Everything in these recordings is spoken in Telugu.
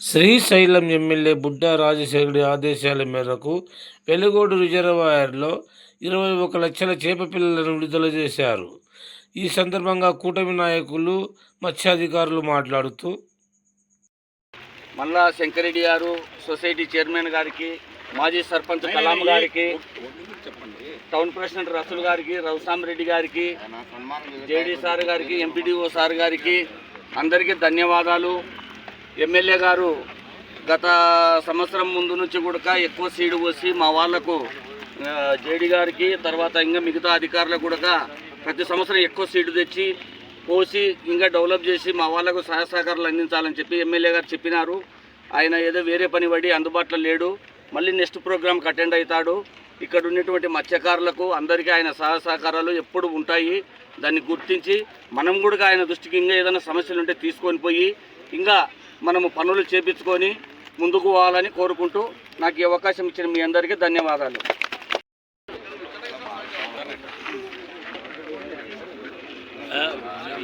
శ్రీశైలం ఎమ్మెల్యే బుడ్డా రాజశేఖరుడి ఆదేశాల మేరకు వెలుగోడు రిజర్వాయర్లో ఇరవై ఒక లక్షల చేప పిల్లలను విడుదల చేశారు. ఈ సందర్భంగా కూటమి నాయకులు మత్స్యాధికారులు మాట్లాడుతూ మల్లా శంకరెడ్డి గారు సొసైటీ చైర్మన్ గారికి మాజీ సర్పంచ్ కలాం గారికి టౌన్ ప్రెసిడెంట్ రసూల్ గారికి రఘుసామ్ రెడ్డి గారికి జేడీ సార్ గారికి ఎంపీడీఓ సార్ గారికి అందరికీ ధన్యవాదాలు. ఎమ్మెల్యే గారు గత సంవత్సరం ముందు నుంచి కూడా ఎక్కువ సీడు పోసి మా వాళ్ళకు జేడి గారికి తర్వాత ఇంకా మిగతా అధికారులకు కూడా ప్రతి సంవత్సరం ఎక్కువ సీటు తెచ్చి పోసి ఇంకా డెవలప్ చేసి మా వాళ్ళకు సహాయ సహకారాలు అందించాలని చెప్పి ఎమ్మెల్యే గారు చెప్పినారు. ఆయన ఏదో వేరే పని పడి అందుబాటులో లేడు. మళ్ళీ నెక్స్ట్ ప్రోగ్రామ్కి అటెండ్ అవుతాడు. ఇక్కడ ఉన్నటువంటి మత్స్యకారులకు అందరికీ ఆయన సహాయ సహకారాలు ఎప్పుడు ఉంటాయి. దాన్ని గుర్తించి మనం కూడా ఆయన దృష్టికి ఇంకా ఏదైనా సమస్యలు ఉంటే తీసుకొని పోయి ఇంకా మనము పనులు చేపించుకొని ముందుకు పోవాలని కోరుకుంటూ నాకు ఈ అవకాశం ఇచ్చిన మీ అందరికీ ధన్యవాదాలు.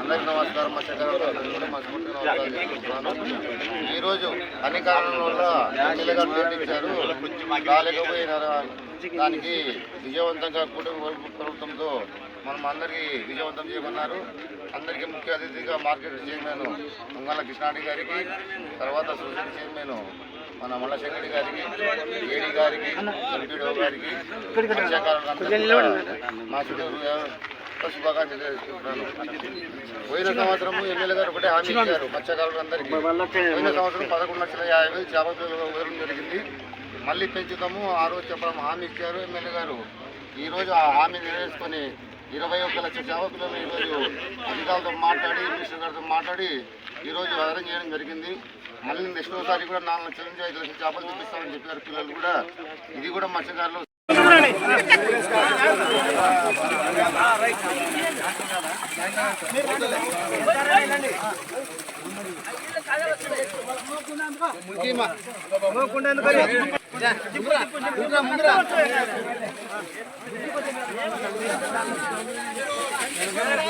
అందరికీ నమస్కారం. మత్స్యకారులు అందరికీ ఈరోజు అన్ని కారణాల వల్ల ఎమ్మెల్యే గారు ఇచ్చారు దానికి విజయవంతంగా కూటమి ప్రభుత్వంతో మనం అందరికీ విజయవంతం చేయమన్నారు. అందరికీ ముఖ్య అతిథిగా మార్కెట్ చైర్మన్ పొంగాల కృష్ణాడి గారికి తర్వాత సొసైటీ చైర్మన్ మన మల్లశంకరి గారికి ఏడి గారికి ఎంపీడో గారికి మా శుభాకాంక్షలు పోయిన సంవత్సరం ఎమ్మెల్యే గారు ఒకటే హామీ ఇచ్చారు. మత్స్యకారులందరికీ పోయిన సంవత్సరం పదకొండు లక్షల యాభై వేలు చేపల పిల్లలు వదలడం జరిగింది. మళ్ళీ పెంచుతాము. ఆ రోజు చెప్పడం హామీ ఇచ్చారు ఎమ్మెల్యే గారు. ఈరోజు ఆ హామీ నెరవేర్చుకొని ఇరవై ఒక్క లక్ష చేపల పిల్లలు ఈరోజు అధికారులతో మాట్లాడి మినిస్టర్ గారితో మాట్లాడి ఈరోజు అరేంజ్ చేయడం జరిగింది. మళ్ళీ నెక్స్ట్ ఒకసారి కూడా నాలుగు లక్షల నుంచి ఐదు లక్షల చేపలు చూపిస్తామని చెప్పారు పిల్లలు కూడా. ఇది కూడా మత్స్యకారులు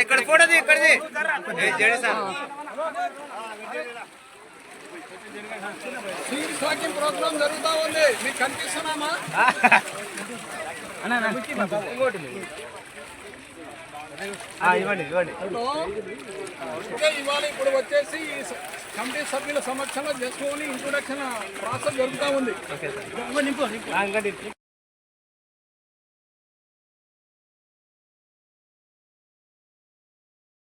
ఇక్కడ ఫోటోది ఇక్కడది ఏ, జేడి సార్. ఆ, ఇవ్వండి ఇవ్వండి. ఇంకా ఇవాళ ఇప్పుడు వచ్చేసి కమిటీ సభ్యుల సమక్షంలో చేసుకొని ఇంట్రొడక్షన్ ప్రాసెస్ జరుగుతూ ఉంది.